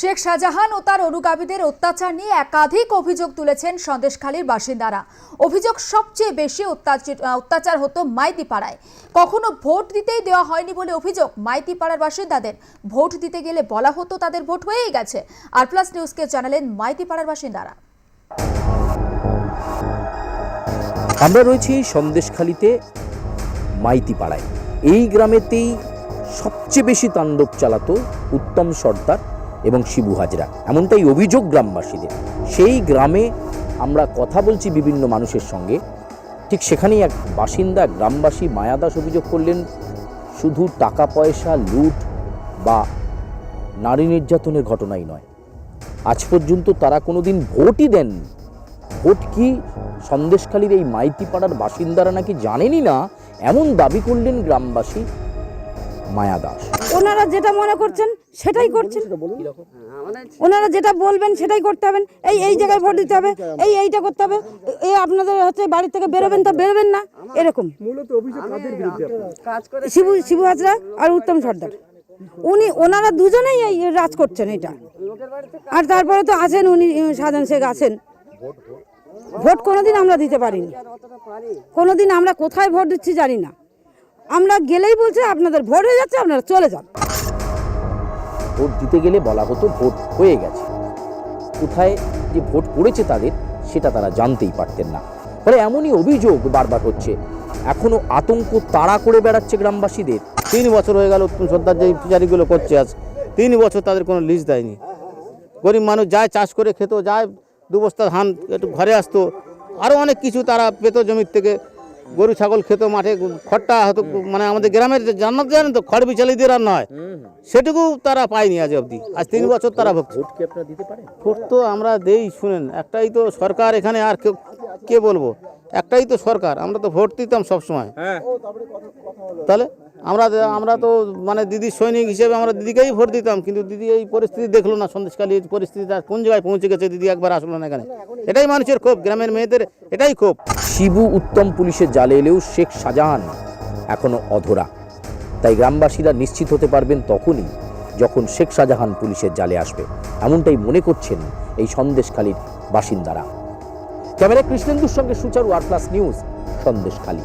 শেখ শাহজাহান ও তার অনুগামীদের অত্যাচার নিয়ে একাধিক অভিযোগ তুলেছেন সন্দেশখালীর বাসিন্দারা। অভিযোগ সবচেয়ে বেশি অত্যাচার- হতো মাইতিপাড়ায়। কখনো ভোট দিতেই দেওয়া হয়নি বলে অভিযোগ মাইতিপাড়ার বাসিন্দাদের। ভোট দিতে গেলে বলা হতো তাদের ভোট হয়েই গেছে। আর প্লাস নিউজকে জানালেন মাইতিপাড়ার বাসিন্দারা। আমরা রয়েছি সন্দেশখালিতে মাইতিপাড়ায়। এই গ্রামেতেই সবচেয়ে বেশি তাণ্ডব চালাতো উত্তম সর্দার এবং শিবু হাজরা। এমনটাই অভিযোগ গ্রামবাসীদের। সেই গ্রামে আমরা কথা বলছি বিভিন্ন মানুষের সঙ্গে। ঠিক সেখানেই এক বাসিন্দা গ্রামবাসী মায়াদাস অভিযোগ করলেন, শুধু টাকা পয়সা, লুট বা নারী নির্যাতনের ঘটনাই নয়। আজ পর্যন্ত তারা কোনোদিন ভোটই দেননি ভোট কি সন্দেশখালীর এই মাইতিপাড়ার বাসিন্দারা নাকি জানেনই না? এমন দাবি করলেন গ্রামবাসী মায়া দাস ওনারা যেটা মনে করছেন সেটাই করছেন। ওনারা যেটা বলবেন সেটাই করতে হবে। এই এই জায়গায় ভোট দিতে হবে এই এইটা করতে হবে। এই আপনাদের হচ্ছে বাড়ি থেকে বেরোবেন তো বেরোবেন না এরকম। শিবু শিবু হাজরা আর উত্তম সর্দার। উনি ওনারা দুজনেই এই রাজ করছেন এটা। আর তারপরে তো আছেন উনি সাধারণ শেখ আছেন। ভোট কোনোদিন আমরা দিতে পারিনি। কোনোদিন আমরা কোথায় ভোট দিচ্ছি জানি না। আমরা গেলেই বলছে, আপনাদের ভোট হয়ে যাচ্ছে, আপনারা চলে যান। ভোট দিতে গেলে বলা হতো ভোট হয়ে গেছে। কোথায় যে ভোট পড়েছে তাদের, সেটা তারা জানতেই পারতেন না। ফলে এমনই অভিযোগ বারবার হচ্ছে। এখনও আতঙ্ক তাড়া করে বেড়াচ্ছে গ্রামবাসীদের। তিন বছর হয়ে গেল সর্দার যে ফিচারিগুলো করছে আজ। তিন বছর তাদের কোনো লিস্ট দেয়নি। গরিব মানুষ যায়, চাষ করে খেত, যায় দু বস্তা ধান একটু ঘরে আসতো। আরও অনেক কিছু তারা পেত জমির থেকে। গরু ছাগল খেত মাঠে খড়টা হয়তো মানে আমাদের গ্রামের যে জান্নাত জানেন তো খড় বিচালি দিয়ে আর নয়। সেটুকু তারা পায়নি আজ অবধি। আজ তিন বছর তারা ভুগছে ভোট তো আমরা দেই শুনেন। একটাই তো সরকার এখানে আর কেউ কে বলব? একটাই তো সরকার। আমরা তো ভোট দিতাম সবসময়। তাহলে? আমরা আমরা তো মানে দিদির সৈনিক হিসেবে আমরা দিদিকেই ভোট দিতাম, কিন্তু দিদি এই পরিস্থিতি দেখল না সন্দেশকালী এই পরিস্থিতিটা কোন জায়গায় পৌঁছে গেছে দিদি একবার আসলো না এখানে? এটাই মানুষের ক্ষোভ, গ্রামের মেয়েদের এটাই ক্ষোভ। শিবু উত্তম পুলিশের জালে এলেও শেখ শাহজাহান এখনও অধরা। তাই গ্রামবাসীরা নিশ্চিত হতে পারবেন তখনই যখন শেখ শাহজাহান পুলিশের জালে আসবে। এমনটাই মনে করছেন এই সন্দেশখালীর বাসিন্দারা। ক্যামেরা কৃষ্ণেন্দুর সঙ্গে সুচারু আর প্লাস নিউজ, সন্দেশখালী।